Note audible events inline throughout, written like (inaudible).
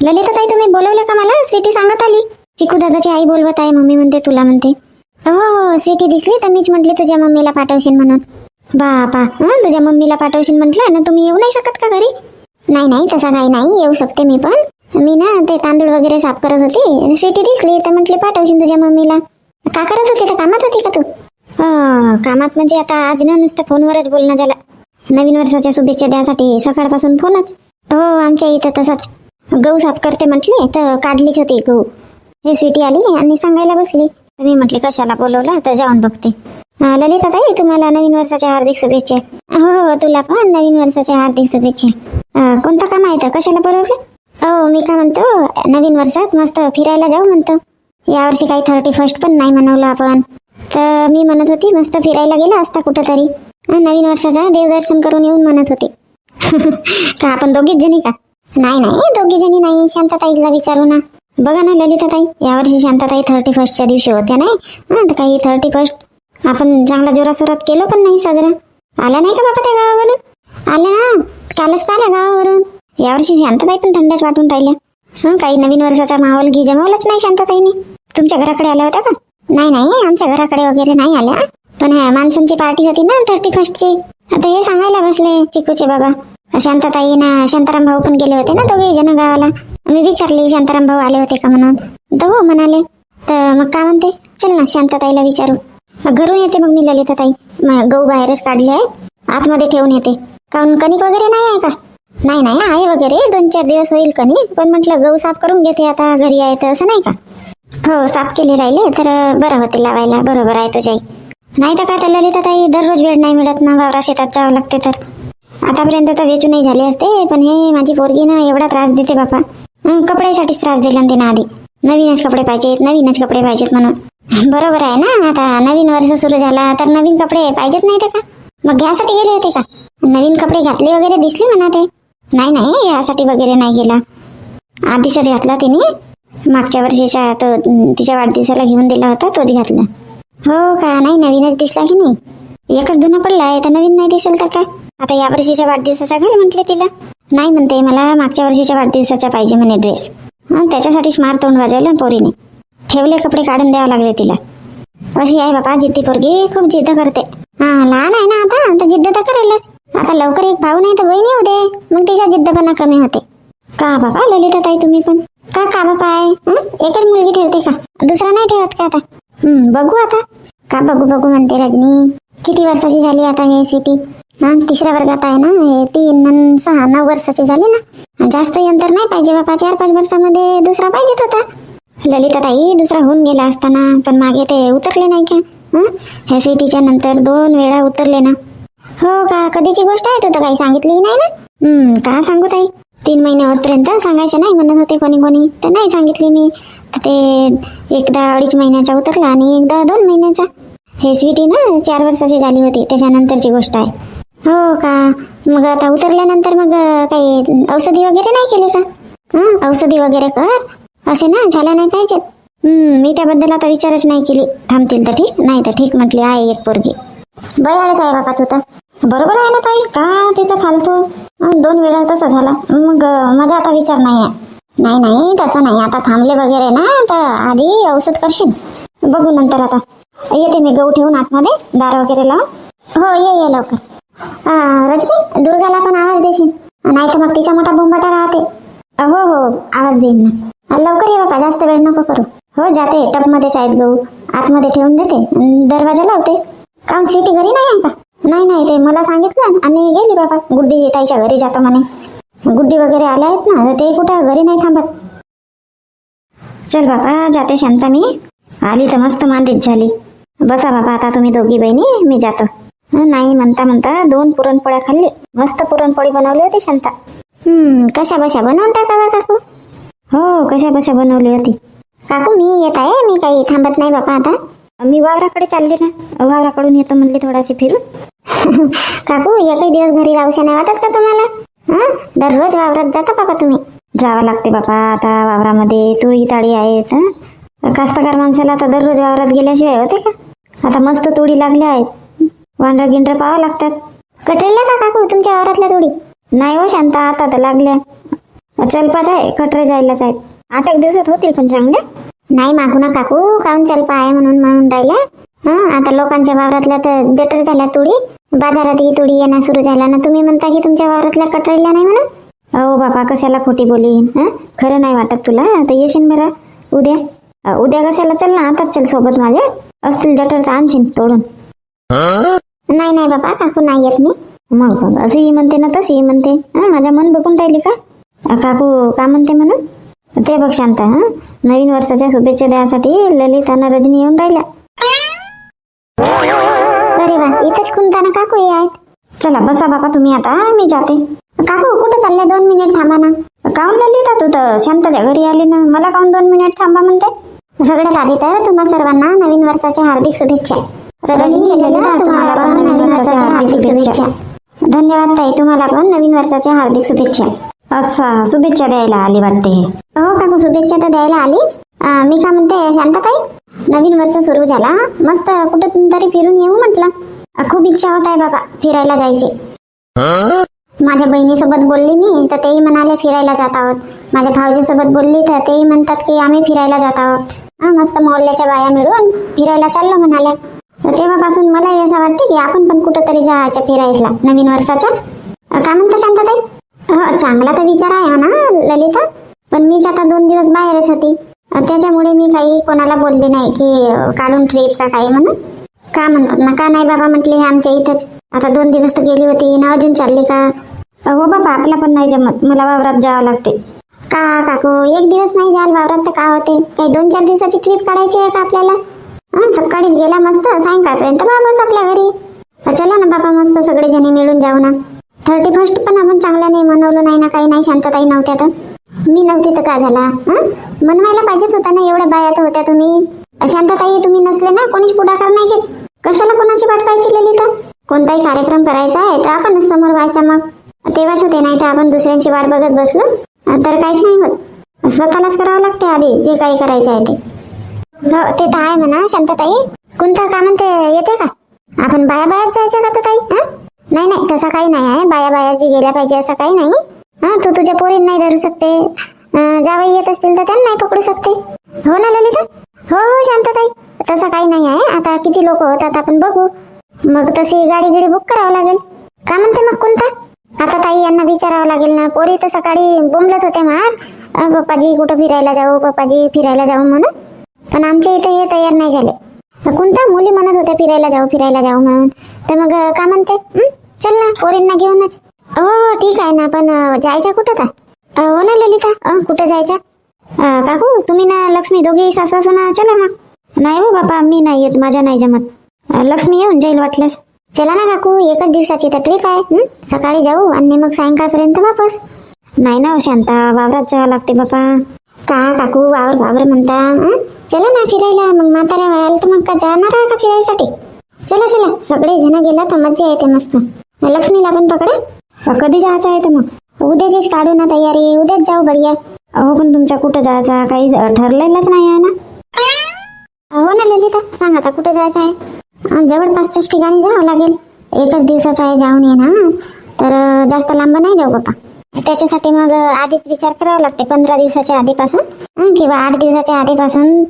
ललिता ताई तुम्ही बोलवलं का मला? स्वीटी सांगत आली. चिकू दादाची आई बोलवत आहे मम्मी म्हणते तुला म्हणते. हो, हो हो स्वीटी दिसली तर मीच म्हटली तुझ्या मम्मीला पाठवशील म्हणून. बापा हं तुझ्या मम्मीला पाठवशील म्हटलं ना तुम्ही येऊ नाही शकत का घरी? नाही नाही तसा काही नाही येऊ शकते मी पण. मी ना ते तांदूळ वगैरे साफ करत होती. स्वीटी दिसली तर म्हटली पाठवशील तुझ्या मम्मीला. का करत होती? तर कामात होती का तू? हो कामात म्हणजे आता आज ना नुसतं फोनवरच बोलणं झालं. नवीन वर्षाच्या शुभेच्छा द्यासाठी सकाळपासून फोनच. हो आमच्या इथं तसाच. गहू साफ करते म्हटले तर काढलीच होती गहू. हे स्वीटी आली आणि सांगायला बसली. तर मी म्हटले कशाला बोलवलं? तर जाऊन बघते. ललिता ताई तुम्हाला नवीन वर्षाच्या हार्दिक शुभेच्छा. हो हो तुला पण नवीन वर्षाच्या हार्दिक शुभेच्छा. कोणतं काम आहे तर कशाला बोलवलं? हो मी काय म्हणतो नवीन वर्षात मस्त फिरायला जाऊ म्हणतो. यावर्षी काही थर्टी फर्स्ट पण नाही मनवलं आपण. तर मी म्हणत होती मस्त फिरायला गेला असता कुठंतरी. नवीन वर्षाचा देवदर्शन करून येऊन म्हणत होती. (laughs) का आपण दोघीच जणी का? नाही नाही. दोघी जणी नाही. शांताताईला विचारू ना. बघा ना ललिताताई. यावर्षी शांताताई थर्टी फर्स्टच्या दिवशी होत्या नाही? तर काही थर्टी फर्स्ट आपण चांगला जोरासोरात केलो पण नाही साजरा. आला नाही का बाबा त्या गावावरून? आल्या ना. कालच तर आला गावावरून. यावर्षी शांतताई पण थंडच वाटून राहिल्या. हं, काही नवीन वर्षाचा माहोल घी जमवलाच नाही शांतताईने. तुमच्या घराकडे आल्या होत्या का? नाही नाही. आमच्या घराकडे वगैरे नाही आल्या. पण ह्या माणसांची पार्टी होती ना थर्टी फर्स्टची आता हे सांगायला बसले चिकूचे बाबा. शांताताई ना शांताराम भाऊ पण गेले होते ना दोघे जण गावाला. मी विचारली शांताराम भाऊ आले होते का म्हणून? तर हो म्हणाले तर मग काय म्हणते? चल ना शांताताईला विचारू. मग घरून येते मग मी ललिताताई. मग गहू बाहेरच काढले आहेत. आतमध्ये ठेवून येते. काऊन कणिक वगैरे नाही आहे का? नाही नाही आहे वगैरे. दोन चार दिवस होईल कणिक पण म्हटलं गहू साफ करून घेते आता. घरी आहे तर असं नाही का? हो साफ केले राहिले तर बरं होते लावायला. बरोबर आहे तुझ्याही. नाही तर का तर ललिताताई? दररोज वेळ नाही मिळत ना वावरा शेतात जावं लागते तर. आतापर्यंत तर वेचूनही झाले असते पण हे माझी पोरगी ना एवढा त्रास देते बापा. कपड्यासाठीच त्रास दिला ना आधी. नवीनच कपडे पाहिजेत नवीनच कपडे पाहिजेत म्हणून. बरोबर आहे ना आता नवीन वर्ष सुरू झाला तर नवीन कपडे पाहिजेत नाही तर का? मग घ्यासाठी गेले होते का? नवीन कपडे घातले वगैरे दिसले म्हणा ते. नाही नाही यासाठी वगैरे नाही गेला. आधीचाच घातला तिने. मागच्या वर्षीच्या तो तिच्या वाढदिवसाला घेऊन दिला होता तोच घातला. हो का? नाही नवीनच दिसला की नाही? एकच धुणं पडला आहे तर नवीन नाही दिसेल तर काय? आता या वर्षीच्या वाढदिवसाचा घाल म्हटले तिला. नाही म्हणते मला मागच्या वर्षीच्या वाढदिवसाचा पाहिजे म्हणे ड्रेस हं, त्याच्यासाठीच मार तोंड वाजवलं पोरीने. ठेवले कपडे काढून द्यावं लागले तिला. अशी आहे बापा जिद्दी पोरगी खूप जिद्द करते. हा लहान आहे ना आता तर जिद्द तर करेलच. आता लवकर एक भाऊ नाही तर बहिणी होते. मग तिच्या जिद्दपणा कमी होते. का बाबा ललिता ताई तुम्ही पण? का का बाबा आहे? एकच मुलगी ठेवते का? दुसरा नाही ठेवत का आता? बघू आता. का बघू बघू म्हणते रजनी. किती वर्षाची झाली आता हे स्वीटी हा तिसऱ्या वर्गात आहे ना हे तीन सहा नऊ वर्षाची झाली ना. जास्त अंतर नाही पाहिजे बाबा चार पाच वर्षामध्ये दुसरा पाहिजेत होता. ललिता ताई दुसरा होऊन गेला असताना पण मागे ते उतरले नाही का? हं? ह्या सिटीच्या नंतर दोन वेळा उतरले ना. हो का? कधीची गोष्ट आहे तू तर काही सांगितली नाही ना? का सांगू ताई? तीन महिने होतपर्यंत सांगायचं नाही म्हणत होते कोणी कोणी तर नाही सांगितली मी. तर ते एकदा अडीच महिन्याचा उतरला आणि एकदा दोन महिन्याचा. हे स्वीटी ना चार वर्षाची झाली होती त्याच्यानंतरची गोष्ट आहे. हो का? मग आता उतरल्यानंतर मग काही औषधी वगैरे नाही केली का? हं? औषधी वगैरे कर. असे ना झाल्या नाही पाहिजेत मी त्याबद्दल आता विचारच नाही केली. थांबतील तर ठीक? नाही तर ठीक म्हटली आहे एक पोरगी. बयाळच आहे बाबा तू तर. बरोबर आहे ना ताई? का तिथं फालतू. दोन वेळा तसं झाला. मग माझा आता विचार नाही आहे नाही नाही तसं नाही. आता थांबले वगैरे ना तर आधी औषध करशील. बघू नंतर आता. येते मी गहू ठेवून आतमध्ये दार वगैरे लावून. हो ये ये लवकर. रजनी दुर्गाला पण आवाज देशील. नाही तर मग तिचा मोठा बोंबाटा राहते. हो हो आवाज देईन ना. लवकर ये बाबा जास्त वेळ नको करू. हो जाते टपमध्येच आहेत गहू आतमध्ये ठेवून देते. दरवाजा लावते. काम सिटी घरी नाही आहे का? नाही नाही ते मला सांगितलं आणि गेली बाबा गुड्डी ताईच्या घरी जातो म्हणे. गुड्डी वगैरे आल्या आहेत ना तर ते कुठं घरी नाही थांबत. चल बाबा जाते शांता मी आली तर मस्त मांदीच झाली. बसा बाबा आता तुम्ही दोघी बहिणी मी जातो. नाही म्हणता म्हणता दोन पुरणपोळ्या खाल्ली. मस्त पुरणपोळी बनवली होती शांता. हम्म कशा बशा बनवून टाकावा काकू? हो कशा बशा बनवली होती. काकू मी येत आहे मी काही थांबत नाही बापा आता. मी वावराकडे चालले ना. वावराकडून येतो म्हणले थोडाशी फिरून. (laughs) काकू एकही दिवस घरी राहूशा नाही वाटत का तुम्हाला? हं? दररोज वावरात जाता बाबा तुम्ही. जावं लागते बापा आता वावरामध्ये तुळी ताळी आहेत कास्तकार माणसाला आता दररोज वावरात गेल्याशिवाय होते का? आता मस्त तुळी लागल्या आहेत. वांडर गिंडर पाहावं लागतात. कटरल्या का काकू? तुमच्या वावरातल्या थोडी नाही हो शांता आता तर लागल्या. चलपाच आहे कटरे जायलाच आहेत. आठ एक दिवसात होतील पण चांगले नाही मागू ना काकू काऊन चलपा आहे म्हणून म्हणून राहिल्या? हा आता लोकांच्या वावरातल्या तर जटर झाल्या तुडी. बाजारातही तुडी येणं सुरू झाला ना तुम्ही म्हणता की तुमच्या वावरातल्या कटरेल्या नाही म्हणून? अहो बाबा कशाला खोटी बोली खरं नाही वाटत तुला तर येशील बरं. उद्या? उद्या कशाला चल ना आताच चल सोबत माझ्या. असतील जटर तर आणशील तोडून. नाही नाही बाबा काकू नाही येत मी. मग बाबा असं ही म्हणते ना तसं ही म्हणते. माझ्या मन बघून राहिली का? काकू का म्हणते म्हणून? ते बघ शांत नवीन वर्षाच्या शुभेच्छा द्यासाठी ललित आणि रजनी येऊन राहिल्या. अरे वा इथंच कुंताना काकू हे आहेत. चला बसा बाबा तुम्ही आता मी जाते. काकू कुठं चालले? दोन मिनिट थांबा ना. काऊन ललिता? तू तर शांताच्या घरी आली ना. मला काऊन दोन मिनिट थांबा म्हणते? सगळ्यात आधी तर तुम्हा सर्वांना नवीन वर्षाच्या हार्दिक शुभेच्छा. रजनी ललिता तुम्हाला पण नवीन वर्षाच्या हार्दिक शुभेच्छा. धन्यवाद ताई तुम्हाला पण नवीन वर्षाच्या हार्दिक शुभेच्छा. असा शुभेच्छा द्यायला आली वाटते हो. काकू शुभेच्छा तर द्यायला आलीच. मी का म्हणते शांताताई नवीन वर्ष सुरू झाला मस्त कुठं तरी फिरून येऊ म्हटलं. खूप इच्छा होत आहे बाबा फिरायला जायचे. माझ्या बहिणीसोबत बोलली मी तर तेही म्हणाले फिरायला जात आहोत. माझ्या भाऊजीसोबत बोलली तर तेही म्हणतात की आम्ही फिरायला जात आहोत. मस्त मोहल्ल्याच्या बाया मिळून फिरायला चाललो म्हणाल्या. तेव्हापासून मलाही असं वाटते की आपण पण कुठंतरी जायचं फिरायला नवीन वर्षाच्या काय म्हणता शांताताई? हो चांगला तर विचार आहे ना ललिता. पण मीच आता दोन दिवस बाहेरच होती. त्याच्यामुळे मी काही कोणाला बोलले नाही की काढून ट्रिप का काही म्हणून. का म्हणतात ना का नाही बाबा म्हटले आमच्या इथंच. आता दोन दिवस तर गेली होती ना अजून चालली का? हो बाबा आपला पण नाही जमत. मला वावरात जावं लागते. का काकू एक दिवस नाही जाल वावरात तर का होते? काही दोन चार दिवसाची ट्रिप काढायची आहे का आपल्याला? हा सकाळीच गेला मस्त सायंकाळपर्यंत वापस आपल्या घरी. चला ना बापा मस्त सगळे जणी मिळून जाऊ ना. थर्टी फर्स्ट पण आपण चांगल्याने मनवलं नाही ना काही नाही शांतताई नव्हत्या तर. मी नव्हती तर का झाला? हं? मनवायला पाहिजेच होता ना एवढ्या बाया तर होत्या तुम्ही. शांतताई तुम्ही नसले ना कोणीच पुढाकार नाही घेत. कशाला कोणाची वाट पाहायची ललिता? कोणताही कार्यक्रम करायचा आहे तर आपणच समोर व्हायचा मग. तेव्हाच होते नाही तर आपण दुसऱ्यांची वाट बघत बसलो. तर काहीच नाही होत. स्वतःलाच करावं लागते आधी जे काही करायचं आहे ते. हो ते तर आहे म्हणा शांतताई. कोणतं का म्हणते येते का? आपण बाया बायाच जायचं का तर ताई? हा? नाही नाही तसं काही नाही आहे. बाया बायाची गेल्या पाहिजे असं काही नाही. हा तू तुझ्या पोरीन नाही धरू शकते. जावई येत असतील तर त्यांना नाही पकडू शकते. हो ना ललिता? हो हो शांतताई. तसं काही नाही आहे. आता किती लोक होतात आपण बघू. मग तशी गाडी गिडी बुक करावं लागेल. का म्हणते मग कोणता? आता ताई यांना विचारावं लागेल ना. पोरी तर सकाळी बोंबलत होते मार. पप्पाजी कुठं फिरायला जाऊ पप्पाजी फिरायला जाऊ म्हणून. पण आमच्या इथे हे तयार नाही झाले. कोणता कोणत्या मुली म्हणत होत्या फिरायला जाऊ फिरायला जाऊ म्हणून? तर मग का म्हणते? चल ना पोरींना घेऊनच. हो हो, ठीक आहे ना पण जायचं कुठं का हो ना ललिता. कुठं जायचं काकू तुम्ही ना लक्ष्मी दोघी सासवा सुना चला मग नाही हो बापा मी नाही येत माझ्या नाही जमत. लक्ष्मी येऊन जाईल वाटल्यास चला ना काकू एकच दिवसाची तर ट्रिप आहे. सकाळी जाऊ आणि मग सायंकाळपर्यंत वापस. नाही ना शांता वावरात जावं लागते बापा. का काकू वावर वावर म्हणता चला ना फिरायला मग म्हाताऱ्या व्हायला तर मग का जाणार आहे का फिरायसाठी? चला चला. सगळे जण गेला तर मज्जा येते मस्त. लक्ष्मीला पण पकडा. कधी जायचं आहे तर मग? उद्याचीच काढू ना तयारी. उद्याच जाऊ बढिया. अहो पण तुमच्या कुठं जायचा? काही ठरलेलंच नाही आहे ना? हो ना ललिता सांग आता कुठे जायचं आहे? जवळपासच्याच ठिकाणी जावं लागेल. एकच दिवसाचं आहे जाऊन ये ना तर जास्त लांब नाही जाऊ बाबा त्याच्यासाठी मग आधीच विचार करावा लागते पंधरा दिवसाच्या आधीपासून. किंवा आठ दिवसाच्या आधीपासून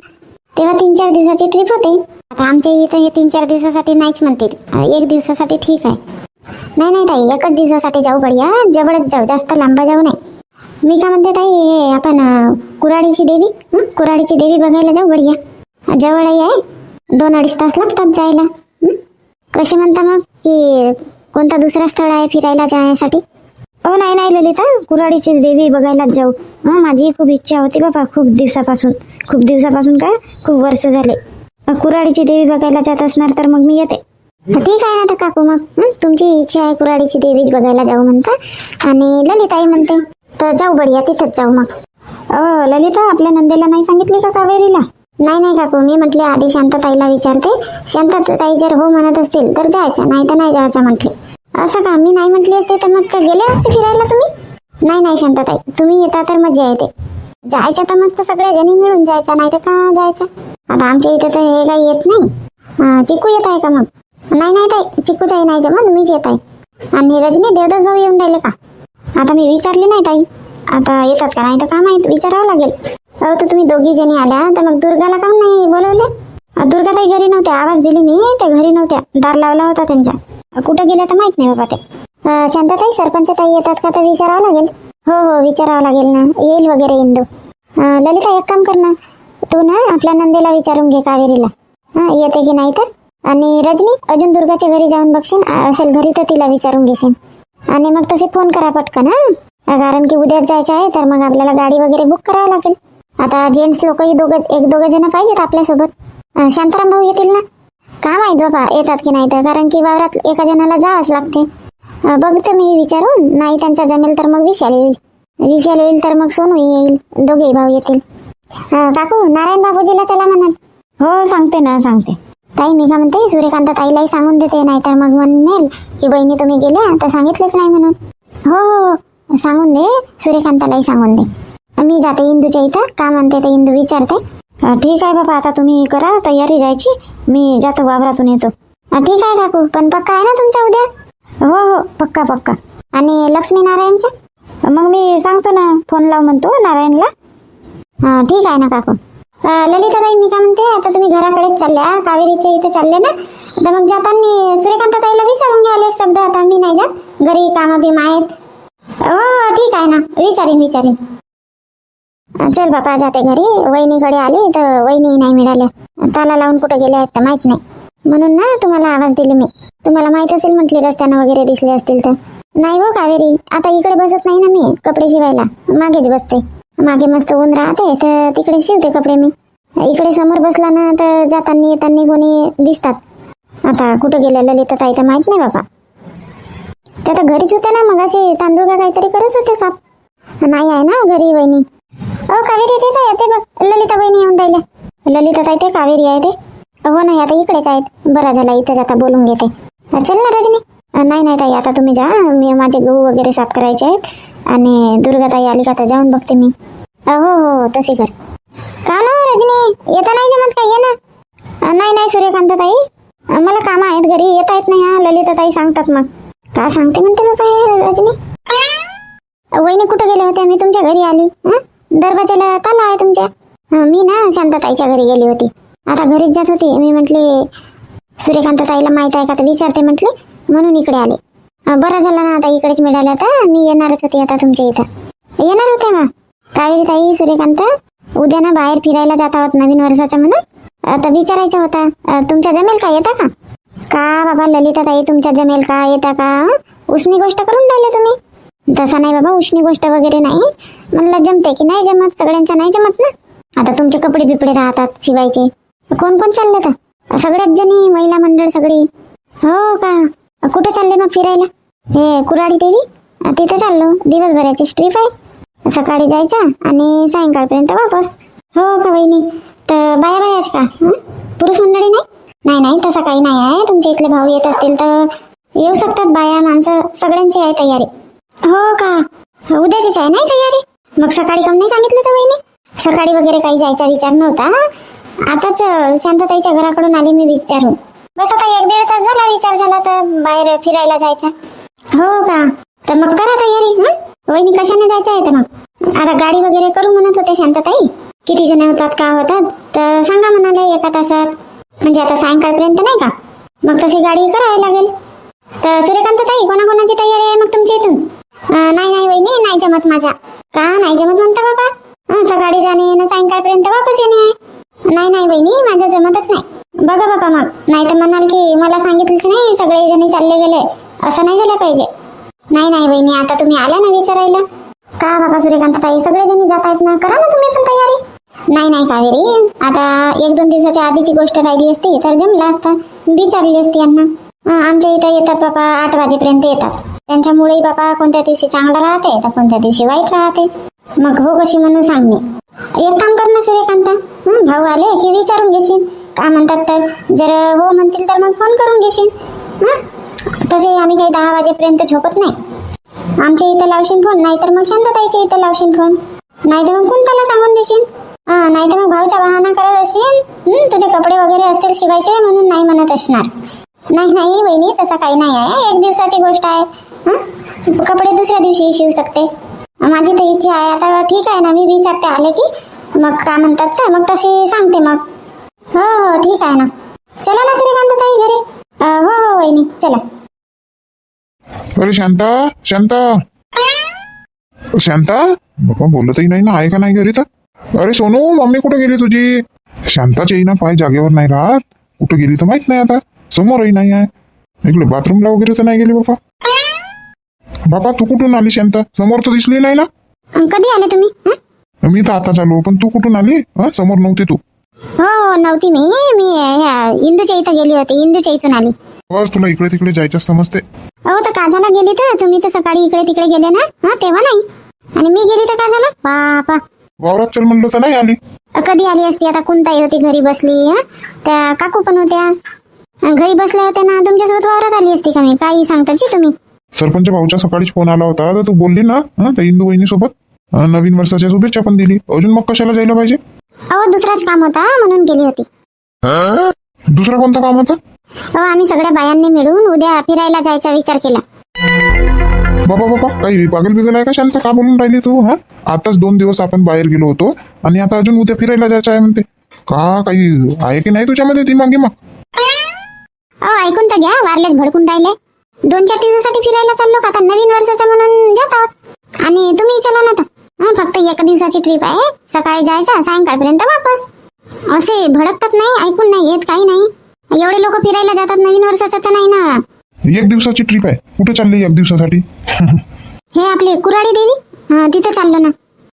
तेव्हा तीन चार दिवसाची ट्रिप होते. आता आमच्या इथं हे तीन चार दिवसासाठी नाहीच म्हणतील. एक दिवसासाठी ठीक आहे. नाही नाही ताई एकच दिवसासाठी जाऊ बढिया. जवळच जाऊ जास्त लांब जाऊ नाही. मी का म्हणते ताई हे आपण कुराडीची कुऱ्हाडीची देवी कुराडीची कुऱ्हाडीची देवी बघायला जाऊ बढिया. जवळही आहे. दोन अडीच तास लागतात जायला. कसे म्हणता मग की कोणता दुसरा स्थळ आहे फिरायला जाण्यासाठी? हो नाही नाही ललिता. कुराडीची देवी बघायलाच जाऊ. हं, माझी खूप इच्छा होती बाबा खूप दिवसापासून. खूप दिवसापासून का खूप वर्ष झाले. कुराडीची देवी बघायला जात असणार तर मग मी येते. ठीक आहे ना तर काकू मग. तुमची इच्छा आहे कुऱ्हाडीची देवीच बघायला जाऊ म्हणता. आणि ललिताई म्हणते तर जाऊ बढिया तिथंच जाऊ मग. अ ललिता आपल्या नंदेला नाही सांगितले का कावेरीला? नाही नाही काकू मी म्हटले आधी शांतताईला विचारते. शांतताई जर हो म्हणत असतील तर जायचं नाही तर नाही जायचं म्हटले. असं का? मी नाही म्हटली असते तर मग का गेले असते फिरायला तुम्ही? नाही नाही शांताताई. तुम्ही येता तर मजा येते. जायचं तर मस्त सगळ्या जणी मिळून जायचं नाही तर का जायचं आता आमच्या इथे तर हे काही येत नाही. चिकू येत आहे का मग? नाही नाही ताई. चिकूच्याही नाही जमा तुम्हीच येत आहे. आणि रजनी देवदास भाऊ येऊन राहिले का? आता मी विचारले नाही ताई. आता येतात का? नाही तर का माहीत? विचारावं लागेल. अहो तर तुम्ही दोघी जणी आल्या तर मग दुर्गाला काऊन नाही बोलवले? दुर्गा दुर्गाताई घरी नव्हत्या. आवाज दिली मी त्या घरी नव्हत्या. दार लावला होता त्यांच्या. कुठं गेल्या तर माहीत नाही बाबा ते. शांताताई सरपंच ताई येतात का तर विचारावं लागेल. हो हो विचारावं लागेल ना. येईल वगैरे इंदू. ललिता एक काम कर ना. तू ना आपल्या नंदेला विचारून घे कावेरीला. हा येते की नाही तर? आणि रजनी अजून दुर्गाच्या घरी जाऊन बघशील? असेल घरी तर तिला विचारून घेशील. आणि मग तसे फोन करा पटकन हा. कारण की उद्याच जायचं आहे तर मग आपल्याला गाडी वगैरे बुक करावं लागेल. आता जेंट्स लोकही दोघं एक दोघं जण पाहिजेत आपल्यासोबत. शांताराम भाऊ येतील ना? का माहीत बाबा येतात की नाही तर? कारण की वावरात एका जणाला जावंच लागते. बघते मी विचारून. नाही त्यांच्या जमेल तर मग विशाल येईल. विशाल येईल तर मग सोनू येईल. दोघेही भाऊ येतील. काकू नारायण बाबूजीला चला म्हणाल. हो सांगते ना सांगते. ताई मी का म्हणते सूर्यकांत ताईलाही सांगून देते नाही तर मग म्हणेल की बहिणी तुम्ही गेल्या तर सांगितलेच नाही म्हणून. हो हो सांगून दे सूर्यकांतालाही सांगून दे. मी जाते इंदूच्या इथं. का म्हणते ते इंदू विचारते. ठीक आहे बाबा आता तुम्ही करा तयारी जायची. मी जातो वावरातून येतो. ठीक आहे काकू पण पक्का आहे ना तुमच्या उद्या? हो हो पक्का पक्का. आणि लक्ष्मी नारायणच्या? मग मी सांगतो ना फोन लाव म्हणतो नारायणला. हा ठीक आहे ना काकू. ललिताताई मी काय म्हणते आता तुम्ही घराकडेच चालल्या कावेरीच्या इथे चालले ना? तर मग जाताना सूर्यकांत ताईला विचारून घ्याल एक शब्द आता मी नाही जात. घरी कामं बिम आहेत. हो ठीक आहे ना. विचारीन विचारीन. चल बापा जाते घरी. वहिनीकडे आली तर वहिनी नाही मिळाल्या. ताला लावून कुठे गेल्या आहेत तर माहीत नाही. म्हणून ना तुम्हाला आवाज दिले मी. तुम्हाला माहीत असेल म्हटली रस्त्यानं वगैरे दिसले असतील तर. नाही हो कावेरी आता इकडे बसत नाही ना मी कपडे शिवायला. मागेच बसते. मागे मस्त ऊन राहते तर तिकडे शिवते कपडे मी. इकडे समोर बसला ना तर जाताना येताना कोणी दिसतात. आता कुठं गेल्या ललिता ताई तर माहीत नाही बापा. त्या तर घरीच होते ना मग असे तांदूळ का काहीतरी करत होते साप. नाही आहे ना हो घरी वहिनी. हो कावेरी ते काय येते बघ. ललिता बहिणी येऊन राहिल्या. ललिता ताई ते कावेरी आहे ते. हो नाही आता इकडेच आहेत. बरं झाला इथं आता बोलून घेते. चल ना रजनी. नाही नाही ताई आता तुम्ही जा. मी माझे गहू वगैरे साफ करायचे आहेत. आणि दुर्गाताई आली का तर जाऊन बघते मी. हो, हो हो तशी कर. का ना रजनी? येता नाही जमत काय ये ना. नाही नाही सूर्यकांत ताई मला कामं आहेत घरी. येता येत नाही हा. ललिता ताई सांगतात मग. का सांगते म्हणते मग काय रजनी? वहिनी कुठं गेल्या होत्या? मी तुमच्या घरी आली. दरवाजाला ताला आहे तुमच्या? मी ना शांताताईच्या घरी गेली होती. आता घरीच जात होती. मी म्हटले सूर्यकांत ताईला माहीत आहे का तर विचारते म्हटले. म्हणून इकडे आले. बरं झालं ना आता इकडेच मिळालं तर मी येणारच होती आता तुमच्या इथं. येणार होते ना कावेरी ताई सूर्यकांत उद्या ना बाहेर फिरायला जात आहोत नवीन वर्षाच्या म्हणून. आता विचारायचं होता. तुमच्या जमेल का? येता का? का बाबा ललिता ताई तुमच्या जमेल का? येता का? उसनी गोष्ट करून राहिले तुम्ही. तसं नाही बाबा उष्णी गोष्ट वगैरे नाही. म्हणलं जमते की नाही जमत सगळ्यांच्या नाही जमत ना. आता तुमचे कपडे बिपडे राहतात शिवायचे. कोण कोण चालले तर सगळ्याच जणी महिला मंडळ सगळी. हो का? कुठे चालले मग फिरायला? हे कुराडी देवी? तिथं तिथे चाललो. दिवसभराची स्ट्रीप आहे. सकाळी जायचं आणि सायंकाळपर्यंत वापस. हो का वहिनी? तर बाया बायाच का? पुरुष मंडळी नाही? नाही नाही तसं काही नाही आहे. तुमच्या इथले भाऊ येत असतील तर येऊ शकतात बाया माणसं. सगळ्यांची आहे तयारी. हो का? उद्याचीच आहे नाही तयारी? मग सकाळी कम नाही सांगितलं तर वहिनी? सकाळी वगैरे काही जायचा विचार नव्हता आताच शांतताईच्या घराकडून आली मी विचारून. बस आता एक दीड तास झाला विचार झाला तर बाहेर फिरायला जायचा. हो का? तर मग करा तयारी वहिनी कशाने जायचं आहे तर मग? आता गाडी वगैरे करू म्हणत होते शांतताई. किती जण होतात का होतात? तर सांगा म्हणाले एका तासात. म्हणजे आता सायंकाळपर्यंत नाही का? मग तशी गाडी करावी लागेल. तर सूर्यकांत ताई कोणाकोणाची तयारी आहे मग तुमच्या इथून? नाही नाही वहिनी नाही जमत माझ्या. का? नाही जमत म्हणता बाबा. सकाळी जाणे ना सायंकाळपर्यंत वापस येणे. आहे नाही नाही वहिनी माझं जमतच नाही. बघा बाबा मग. नाही तर म्हणाल की मला सांगितलंच नाही सगळे जणी चालले गेले. असं नाही झालं पाहिजे. नाही नाही वहिनी आता तुम्ही आल्या ना विचारायला. का बाबा सूर्यकांत ताई सगळे जणी जात आहेत ना? करा ना तुम्ही पण तयारी. नाही नाही कावेरी आता एक दोन दिवसाच्या आधीची गोष्ट राहिली असती तर जमला असता. विचारली असती यांना. आमच्या इथं येतात बाबा आठ वाजेपर्यंत येतात. त्यांच्यामुळे बाबा कोणत्या दिवशी चांगलं राहते तर कोणत्या दिवशी वाईट राहते. मग हो कशी म्हणून सांग मी. एक काम कर ना सूर्यकांता. भाऊ आले की विचारून घेशील. का म्हणतात तर? जर हो म्हणतील तर मग फोन करून घेशील. तसे आम्ही काही दहा वाजेपर्यंत झोपत नाही. आमच्या इथं लावशील फोन नाही तर मग शांतताईच्या इथं लावशील फोन नाही तर मग कोणत्याला सांगून देशील. हा नाही तर मग भाऊच्या वाहना करत असशील तुझे कपडे वगैरे असतील शिवायचे म्हणून नाही म्हणत असणार. नाही नाही वहिनी तसं काही नाही आहे. एक दिवसाची गोष्ट आहे. हं? कपडे दुसऱ्या दिवशी शिवू शकते. माझी तर इच्छा आहे. आता ठीक आहे ना मी विचारते आले की. मग काय म्हणतात तर? मग तसे सांगते मग. हो हो ठीक आहे ना. चला ना सूर्यकांत ताई घरी. अं, हो हो वहिनी चला. अरे शांता शांता. शांता बाबा बोलतही नाही ना. आहे का नाही घरी तर? अरे सोनू मम्मी कुठे गेली तुझी? शांताच येईना पाय जागेवर नाही राहत. कुठे गेली तर माहीत नाही आता. समोरही नाही आहे इकडे बाथरूमला वगैरे तर नाही गेली बाबा बाबा तू कुठून आली शांता? समोर तर दिसली नाही ना? कधी आले तुम्ही? हं? मी तर आता चालू पण तू कुठून आली? हा? समोर नव्हती तू. हो हो नव्हती मी. मी ह्या इंदूच्या इथं गेली होती. इंदूच्या इथून आली. बस तुला इकडे तिकडे जायचं समजते. अहो तर का झाला गेली तर? तुम्ही तर सकाळी इकडे तिकडे गेले ना? हा तेव्हा नाही. आणि मी गेली तर का झालं बापा. वावरात चल म्हणलं तर नाही आली. कधी आली असती? आता कोणताही होती घरी बसली. हं? त्या काकू पण होत्या. घरी बसल्या होत्या ना तुमच्यासोबत वावरात आली असती का मी? काही सांगता जी तुम्ही? सरपंच भाऊच्या सकाळीच फोन आला होता तर तू बोलली ना हा त्या इंदू वहिनी सोबत नवीन वर्षाच्या शुभेच्छा पण दिली. अजून मग कशाला जायला पाहिजे? अहो दुसराच काम होता म्हणून गेली होती. दुसरा कोणता काम होता? अहो आम्ही सगळ्या बायांनी मिळून उद्या फिरायला जायचा विचार केला. बाबा बाबा काही पागल बिगल आहे का? शांत का बोलून राहिली तू हा? आताच दोन दिवस आपण बाहेर गेलो होतो आणि आता अजून उद्या फिरायला जायचं आहे म्हणते. का काही आहे की नाही तुझ्यामध्ये? ती मागे मग. अहो ऐकून तर घ्या वारलेच भडकून राहिले. दोन चार दिवसासाठी फिरायला चाललो का? आता नवीन वर्षाचा म्हणून जात आहोत. आणि तुम्ही चला ना तर हं, फक्त एका दिवसाची ट्रिप आहे. सकाळी जायचा सायंकाळपर्यंत वापस. असे भडकतात नाही ऐकून नाही घेत काही नाही. एवढे लोक फिरायला जातात नवीन वर्षाचं तर नाही ना. एक दिवसाची ट्रिप आहे. कुठे चालली एक दिवसासाठी? (laughs) हे आपले कुराडी देवी? हं, तिथं चाललो ना.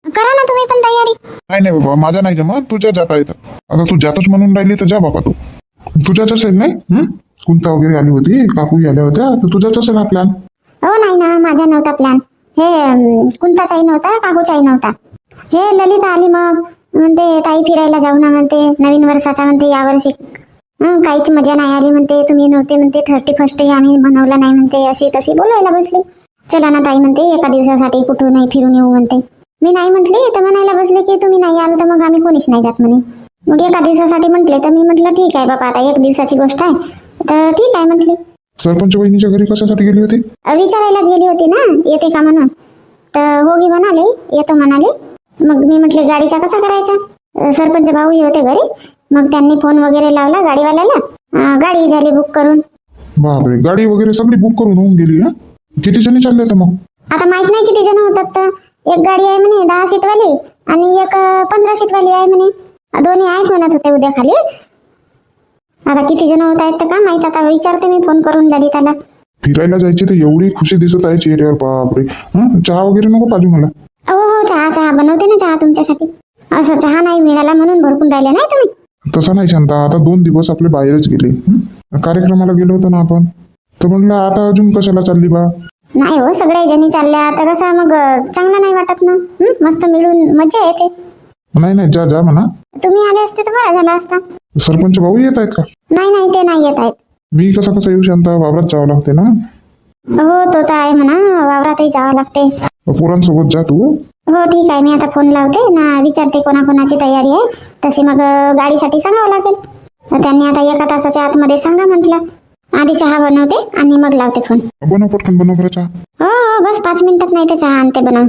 करा ना तुम्ही पण तयारी. नाही नाही बाबा माझा नाही जमत. तुझ्या जाता येतं आता तू जातोच म्हणून राहिली तर जा बाबा तू. तुझ्याच असेल नाही? हं? कुंता वगैरे आली होती काकूही आल्या होत्या तर तुझ्याच असेल हा प्लॅन हो नाही ना माझा नव्हता प्लॅन हे अं, कुंताचाही नव्हता काकूचाही नव्हता. हे ललिता आली मग. म्हणते ताई फिरायला जाऊ ना म्हणते नवीन वर्षाचा म्हणते यावर्षी हं, काहीच मजा नाही आली म्हणते तुम्ही नव्हते म्हणते थर्टी फर्स्ट आम्ही बनवला नाही म्हणते अशी तशी बोलायला बसली. चला ना ताई म्हणते एका दिवसासाठी कुठून नाही फिरून येऊ म्हणते. मी नाही म्हटली तर म्हणायला बसले की तुम्ही नाही आलं तर मग आम्ही कोणीच नाही जात म्हणे. मग एका दिवसासाठी म्हटले तर मी म्हटलं ठीक आहे बाबा आता एक दिवसाची गोष्ट आहे. तर ठीक आहे म्हटली. सरपंच वहिनीच्या घरी कशासाठी गेली होती? विचारायलाच गेली होती ना येते का म्हणून. तर हो गी म्हणाले येतो म्हणाले. मग मी म्हटले गाडीचा कसा करायचा? सरपंच भाऊही होते घरी. मग त्यांनी फोन वगैरे लावला गाडीवाल्याला. गाडी झाली बुक करून. बापरे गाडी वगैरे सगळी बुक करून होऊन गेली हा? किती जणी चालले तर मग? आता माहीत नाही किती जण होतात तर. एक गाडी आहे म्हणे दहा सीटवाली आणि एक पंधरा सीटवाली आहे म्हणे. दोन्ही आहेत म्हणत होते उद्या खाली. आता किती जण होत आहेत तर का माहीत? आता विचारते मी फोन करून ललिताला. फिरायला जायची तर एवढी खुशी दिसत आहे चेहऱ्यावर. बापरे. हा? चहा वगैरे नको पाहिजे मला. हो हो चहा चहा. बनवते ना चहा तुमच्यासाठी. असं चहा नाही मिळाला म्हणून भडकून राहिले नाही तुम्ही? तसं नाही शांता. आता दोन दिवस आपले बाहेरच गेले. हं? कार्यक्रमाला गेलो होतो ना आपण. तर म्हणलं आता अजून कशाला चालली बा? नाही हो सगळ्या जणी चालल्या. तर कसं मग अं, चांगलं नाही वाटत ना? हं? मस्त मिळून मजा येते. नाही नाही जा जा म्हणा. तुम्ही आले असते तर बरं झालं असता. सरपंच भाऊ येत आहेत का? नाही नाही ते नाही येत आहेत. मी कसा कसा येऊ शांता वावरात जावं लागते ना? हो तो तर आहे म्हणा. वावरातही जावं लागते. पोरांसोबत जा तू. हो ठीक आहे. मी आता फोन लावते ना. विचारते कोणाकोणाची तयारी आहे. तशी मग अं, गाडीसाठी सांगावं लागेल. तर त्यांनी आता एका तासाच्या आतमध्ये सांगा म्हटलं. आधी चहा बनवते आणि मग लावते फोन. बनव पटकन बनव बरं चहा. हो हो बस पाच मिनिटात नाही तर चहा आणते बनवून